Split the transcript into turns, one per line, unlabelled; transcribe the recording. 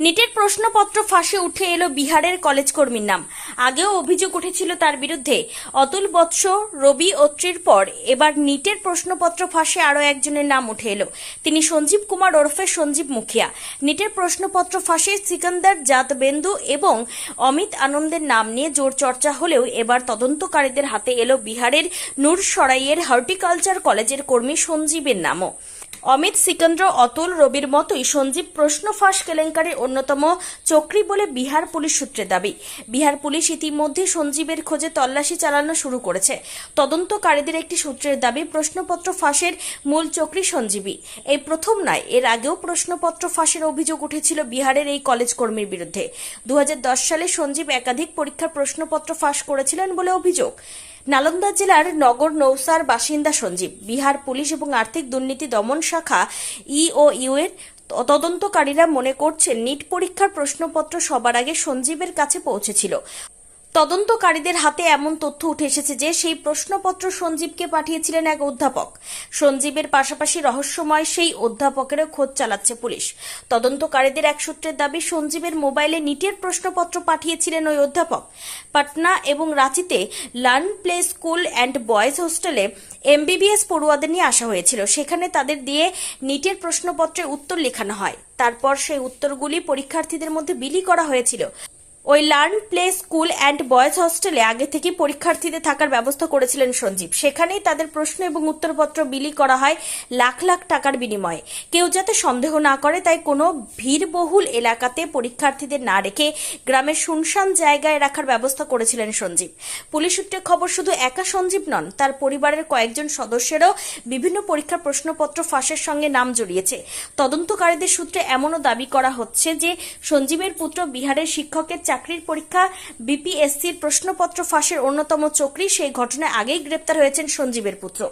নিটের প্রশ্নপত্র ফাঁসে উঠে এলো বিহারের কলেজ কর্মীর নাম। আগেও অভিযোগ উঠেছিল তার বিরুদ্ধে। অতুল বৎস, রবি অত্রির পর এবার নিটের প্রশ্নপত্র ফাঁসে আরও একজনের নাম উঠে এলো। তিনি সঞ্জীব কুমার ওরফে সঞ্জীব মুখিয়া। নিটের প্রশ্নপত্র ফাঁসে সিকান্দার জাতবেন্দু এবং অমিত আনন্দের নাম নিয়ে জোর চর্চা হলেও এবার তদন্তকারীদের হাতে এলো বিহারের নূরসরাইয়ের হর্টিকালচার কলেজের কর্মী সঞ্জীবের নামও। অমিত সিকান্দ্র, অতুল রবির মতোই সঞ্জীব প্রশ্ন ফাঁস কেলেঙ্কারির অন্যতম চক্রী বলে বিহার পুলিশ সূত্রে দাবি। বিহার পুলিশ ইতিমধ্যে সঞ্জীবের খোঁজে তল্লাশি চালানো শুরু করেছে। তদন্তকারীদের একটি সূত্রের দাবি, প্রশ্নপত্র ফাঁসের মূল চক্রী সঞ্জীবী এই প্রথম নয়, এর আগেও প্রশ্নপত্র ফাঁসের অভিযোগ উঠেছিল বিহারের এই কলেজ কর্মীর বিরুদ্ধে। দুহাজার দশ সালে সঞ্জীব একাধিক পরীক্ষার প্রশ্নপত্র ফাঁস করেছিলেন বলে অভিযোগ। নালন্দা জেলার নগর নৌসার বাসিন্দা সঞ্জীব। বিহার পুলিশ এবং আর্থিক দুর্নীতি দমন শাখা ইওইউ এর তদন্তকারীরা মনে করছেন নিট পরীক্ষার প্রশ্নপত্র সবার আগে সঞ্জীবের কাছে পৌঁছেছিল। তদন্তকারীদের হাতে এমন তথ্য উঠে এসেছে যে সেই প্রশ্নপত্র সঞ্জীবকে পাঠিয়েছিলেন এক অধ্যাপক। সঞ্জীবের পাশাপাশি রহস্যময় সেই অধ্যাপকেরও খোঁজ চালাচ্ছে পুলিশ। তদন্তকারীদের এক সূত্রের দাবি, সঞ্জীবের মোবাইলে নিটের প্রশ্নপত্র পাঠিয়েছিলেন ওই অধ্যাপক। পাটনা এবং রাঁচিতে learn play school and boys হোস্টেলে এমবিবিএস পড়ুয়াদের নিয়ে আসা হয়েছিল। সেখানে তাদের দিয়ে নিটের প্রশ্নপত্রের উত্তর লেখানো হয়। তারপর সেই উত্তরগুলি পরীক্ষার্থীদের মধ্যে বিলি করা হয়েছিল। ওই learn play school and boys হস্টেলে আগে থেকে পরীক্ষার্থীদের থাকার ব্যবস্থা করেছিলেন সঞ্জীব। সেখানেই তাদের প্রশ্ন এবং উত্তরপত্র বিলি করা হয় লাখ লাখ টাকার বিনিময়ে। কেউ যাতে সন্দেহ না করে, তাই কোনো ভিড়বহুল এলাকাতে পরীক্ষার্থীদের না রেখে গ্রামের শুনশান জায়গায় রাখার ব্যবস্থা করেছিলেন সঞ্জীব। পুলিশ সূত্রে খবর, শুধু একা সঞ্জীব নন, তার পরিবারের কয়েকজন সদস্যেরও বিভিন্ন পরীক্ষার প্রশ্নপত্র ফাঁসের সঙ্গে নাম জড়িয়েছে। তদন্তকারীদের সূত্রে এমনও দাবি করা হচ্ছে যে সঞ্জীবের পুত্র বিহারের শিক্ষকের চাকরির পরীক্ষা বিপিএসসির প্রশ্নপত্র ফাঁসের অন্যতম চক্রী সেই ঘটনায় আগেই গ্রেপ্তার হয়েছেন সঞ্জীবের পুত্র।